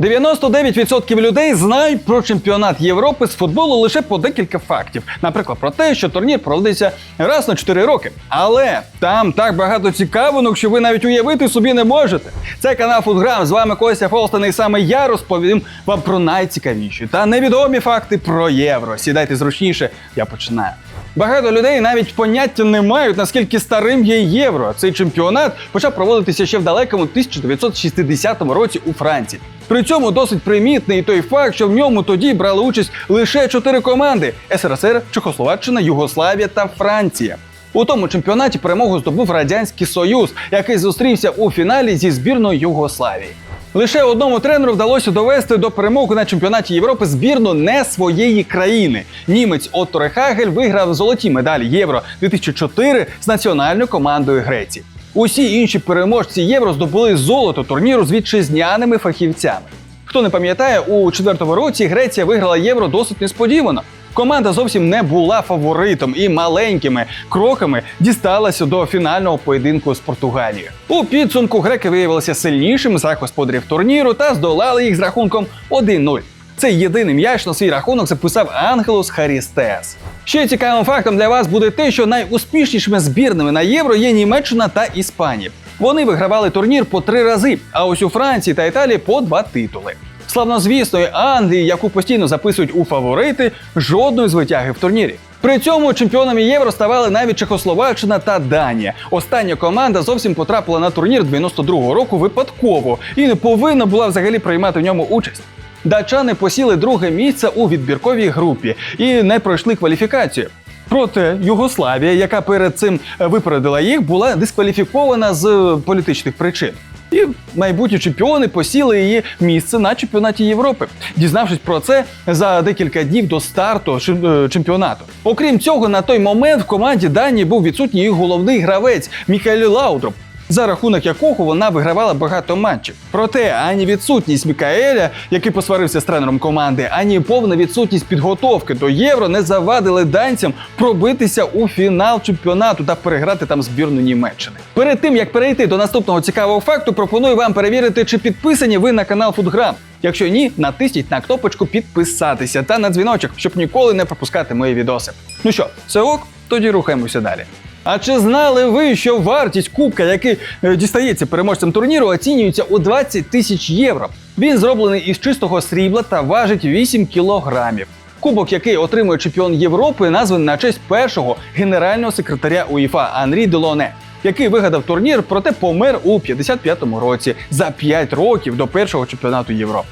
99% людей знають про чемпіонат Європи з футболу лише по декілька фактів. Наприклад, про те, що турнір проводиться раз на 4 роки. Але там так багато цікавинок, що ви навіть уявити собі не можете. Це канал Футграм. З вами Костя Фолстен, і саме я розповім вам про найцікавіші та невідомі факти про євро. Сідайте зручніше, я починаю. Багато людей навіть поняття не мають, наскільки старим є євро. Цей чемпіонат почав проводитися ще в далекому 1960 році у Франції. При цьому досить примітний той факт, що в ньому тоді брали участь лише чотири команди: СРСР, Чехословаччина, Югославія та Франція. У тому чемпіонаті перемогу здобув Радянський Союз, який зустрівся у фіналі зі збірною Югославії. Лише одному тренеру вдалося довести до перемоги на чемпіонаті Європи збірну не своєї країни. Німець Отто Рехагель виграв золоті медалі Євро 2004 з національною командою Греції. Усі інші переможці євро здобули золото турніру з вітчизняними фахівцями. Хто не пам'ятає, у четвертому році Греція виграла євро досить несподівано. Команда зовсім не була фаворитом і маленькими кроками дісталася до фінального поєдинку з Португалією. У підсумку греки виявилися сильнішими за господарів турніру та здолали їх з рахунком 1-0. Цей єдиний м'яч на свій рахунок записав Ангелус Харістес. Ще цікавим фактом для вас буде те, що найуспішнішими збірними на євро є Німеччина та Іспанія. Вони вигравали турнір по три рази, а ось у Франції та Італії по два титули. Славнозвісної Англії, яку постійно записують у фаворити, жодної звитяги в турнірі. При цьому чемпіонами євро ставали навіть Чехословаччина та Данія. Остання команда зовсім потрапила на турнір 92-го року випадково і не повинна була взагалі приймати в ньому участь. Датчани посіли друге місце у відбірковій групі і не пройшли кваліфікацію. Проте Югославія, яка перед цим випередила їх, була дискваліфікована з політичних причин. І майбутні чемпіони посіли її місце на чемпіонаті Європи, дізнавшись про це за декілька днів до старту е, чемпіонату. Окрім цього, на той момент в команді Данії був відсутній їх головний гравець Міхайлі Лаудроп, за рахунок якого вона вигравала багато матчів. Проте ані відсутність Мікаеля, який посварився з тренером команди, ані повна відсутність підготовки до євро не завадили данцям пробитися у фінал чемпіонату та переграти там збірну Німеччини. Перед тим як перейти до наступного цікавого факту, пропоную вам перевірити, чи підписані ви на канал Футграм. Якщо ні, натисніть на кнопочку підписатися та на дзвіночок, щоб ніколи не пропускати мої відоси. Ну що, все ок? Тоді рухаємося далі. А чи знали ви, що вартість кубка, який е, дістається переможцям турніру, оцінюється у 20 тисяч євро? Він зроблений із чистого срібла та важить 8 кілограмів. Кубок, який отримує чемпіон Європи, названий на честь першого генерального секретаря УЄФА Анрі Делоне, який вигадав турнір, проте помер у 55-му році за 5 років до першого чемпіонату Європи.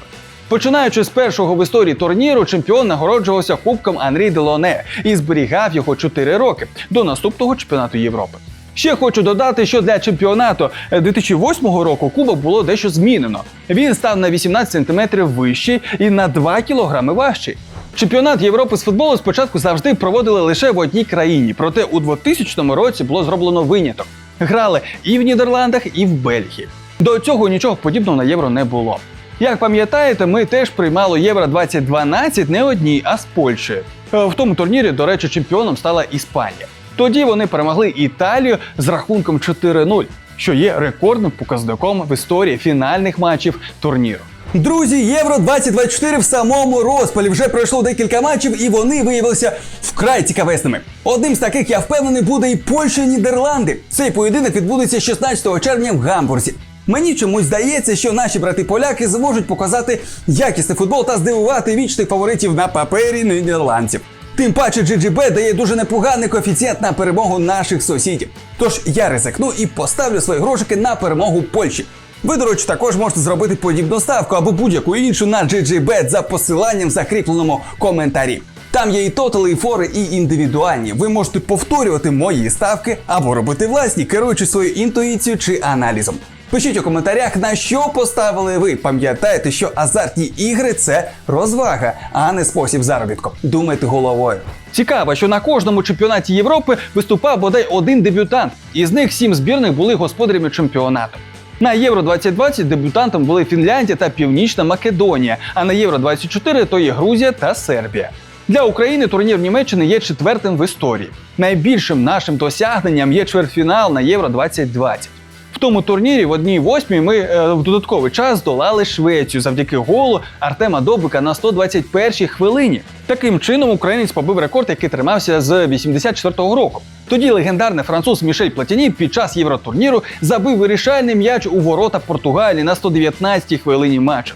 Починаючи з першого в історії турніру, чемпіон нагороджувався кубком Анрі Делоне і зберігав його 4 роки до наступного чемпіонату Європи. Ще хочу додати, що для чемпіонату е, 2008 року кубок було дещо змінено. Він став на 18 см вищий і на 2 кг важчий. Чемпіонат Європи з футболу спочатку завжди проводили лише в одній країні, проте у 2000 році було зроблено виняток. Грали і в Нідерландах, і в Бельгії. До цього нічого подібного на євро не було. Як пам'ятаєте, ми теж приймали Євро 2012 не одній, а з Польщею. Е, В тому турнірі, до речі, чемпіоном стала Іспанія. Тоді вони перемогли Італію з рахунком 4-0, що є рекордним показником в історії фінальних матчів турніру. Друзі, Євро 2024 в самому розпалі вже пройшло декілька матчів, і вони виявилися вкрай цікавесними. Одним з таких, я впевнений, буде і Польща Нідерланди. Цей поєдинок відбудеться 16 червня в Гамбурзі. Мені чомусь здається, що наші брати-поляки зможуть показати якісний футбол та здивувати вічних фаворитів на папері нідерландців. Тим паче GGB дає дуже непоганий коефіцієнт на перемогу наших сусідів. Тож я ризикну і поставлю свої грошики на перемогу Польщі. Ви, до речі, також можете зробити подібну ставку або будь-яку іншу на GGBet за посиланням в закріпленому коментарі. Там є і тотали, і фори, і індивідуальні. Ви можете повторювати мої ставки або робити власні, керуючи своєю інтуїцією чи аналізом. Пишіть у коментарях, на що поставили ви. Пам'ятайте, що азартні ігри це розвага, а не спосіб заробітку. Думайте головою. Цікаво, що на кожному чемпіонаті Європи виступав бодай один дебютант. Із них сім збірних були господарями чемпіонату. На Євро 2020 дебютантом були Фінляндія та Північна Македонія, а на Євро 24 то є Грузія та Сербія. Для України турнір Німеччини є четвертим в історії. Найбільшим нашим досягненням є чвертьфінал на Євро 2020. Тому турнірі в одній восьмій ми е, в додатковий час долали Швецію завдяки голу Артема Добика на 121-й хвилині. Таким чином українець побив рекорд, який тримався з 84-го року. Тоді легендарний француз Мішель Платіні під час євротурніру забив вирішальний м'яч у ворота Португалії на 119-й хвилині матчу.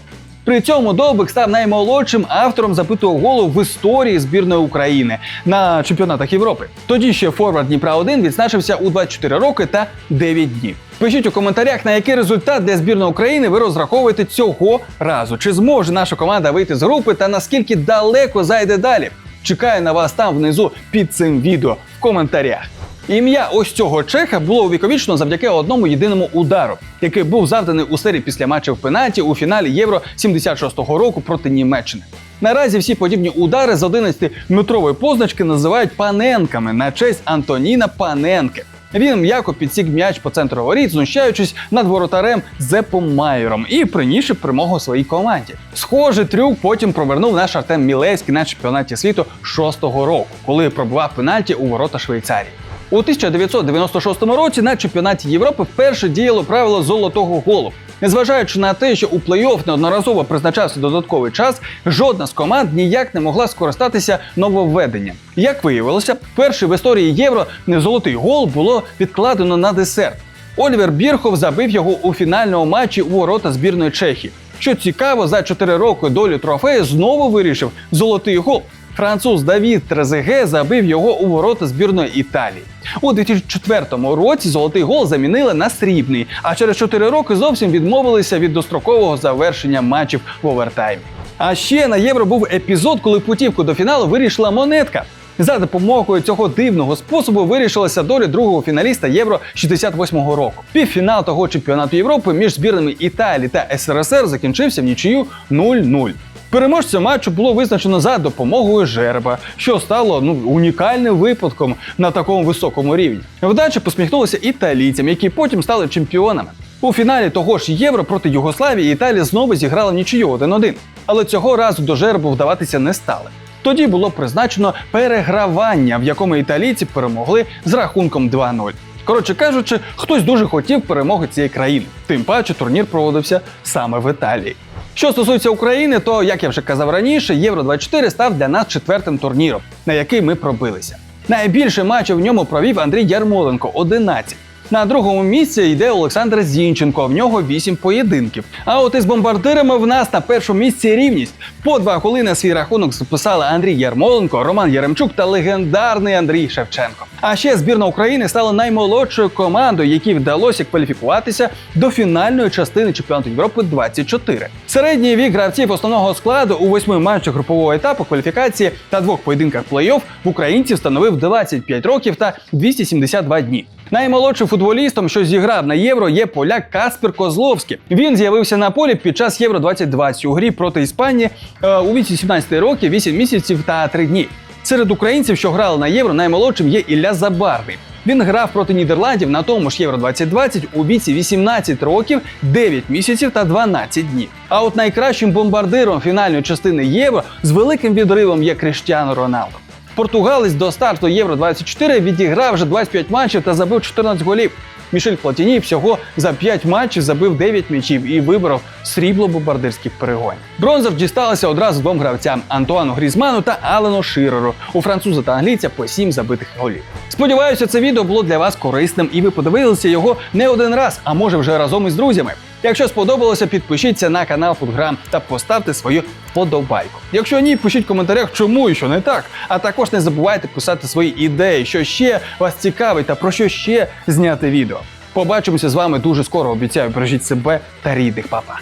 При цьому Довбик став наймолодшим автором забитого голу в історії збірної України на чемпіонатах Європи. Тоді ще форвард Дніпра 1 відзначився у 24 роки та 9 днів. Пишіть у коментарях, на який результат для збірної України ви розраховуєте цього разу. Чи зможе наша команда вийти з групи та наскільки далеко зайде далі? Чекаю на вас там внизу під цим відео в коментарях. Ім'я ось цього чеха було увіковічно завдяки одному єдиному удару, який був завданий у серії після матчів пенальті у фіналі Євро 76-го року проти Німеччини. Наразі всі подібні удари з 11-метрової позначки називають паненками на честь Антоніна Паненки. Він м'яко підсік м'яч по центру воріт, знущаючись над воротарем Зепом Майером і приніс перемогу своїй команді. Схожий трюк потім провернув наш Артем Мілейський на чемпіонаті світу 6-го року, коли пробував пенальті у ворота Швейцарії. У 1996 році на чемпіонаті Європи вперше діяло правило золотого голу. Незважаючи на те, що у плей-офф неодноразово призначався додатковий час, жодна з команд ніяк не могла скористатися нововведенням. Як виявилося, перший в історії євро незолотий гол було відкладено на десерт. Олівер Бірхов забив його у фінальному матчі у ворота збірної Чехії. Що цікаво, за 4 роки долю трофею знову вирішив золотий гол. Француз Давід Трезеге забив його у ворота збірної Італії. У 2004 році золотий гол замінили на срібний, а через 4 роки зовсім відмовилися від дострокового завершення матчів в овертаймі. А ще на євро був епізод, коли путівку до фіналу вирішила монетка. За допомогою цього дивного способу вирішилася доля другого фіналіста Євро 68-го року. Півфінал того чемпіонату Європи між збірними Італії та СРСР закінчився в нічию 0-0. Переможця матчу було визначено за допомогою жерба, що стало ну унікальним випадком на такому високому рівні. Вдача посміхнулася італійцям, які потім стали чемпіонами. У фіналі того ж євро проти Югославії Італія знову зіграла нічию 1-1. Але цього разу до жербу вдаватися не стали. Тоді було призначено перегравання, в якому італійці перемогли з рахунком 2-0. Коротше кажучи, хтось дуже хотів перемоги цієї країни. Тим паче турнір проводився саме в Італії. Що стосується України, то як я вже казав раніше, Євро 24 став для нас четвертим турніром, на який ми пробилися. Найбільше матчів в ньому провів Андрій Ярмоленко 11. На другому місці йде Олександр Зінченко. В нього 8 поєдинків. А от із бомбардирами в нас на першому місці рівність. По два голи на свій рахунок записали Андрій Ярмоленко, Роман Яремчук та легендарний Андрій Шевченко. А ще збірна України стала наймолодшою командою, якій вдалося кваліфікуватися до фінальної частини чемпіонату Європи 24. Середній вік гравців основного складу у восьми матчах групового етапу кваліфікації та двох поєдинках плей-офф в українців становив 25 років та 272 дні. Наймолодшим футболістом, що зіграв на євро, є поляк Каспер Козловський. Він з'явився на полі під час Євро 2020 у грі проти Іспанії е, у віці 17 років, 8 місяців та 3 дні. Серед українців, що грали на євро, наймолодшим є Ілля Забарний. Він грав проти Нідерландів на тому ж Євро 2020 у віці 18 років, 9 місяців та 12 днів. А от найкращим бомбардиром фінальної частини євро з великим відривом є Кріштіано Роналдо. Португалець до старту Євро 24 відіграв вже 25 матчів та забив 14 голів. Мішель Платіні всього за 5 матчів забив 9 м'ячів і виборов срібло бомбардирських перегонів. Бронза ж дісталася одразу двом гравцям Антуану Грізману та Алену Ширеру. У француза та англійця по 7 забитих голів. Сподіваюся, це відео було для вас корисним і ви подивилися його не один раз, а може вже разом із друзями. Якщо сподобалося, підпишіться на канал Футграм та поставте свою вподобайку. Якщо ні, пишіть в коментарях, чому і що не так. А також не забувайте писати свої ідеї, що ще вас цікавить та про що ще зняти відео. Побачимося з вами дуже скоро. Обіцяю, бережіть себе та рідних, папа.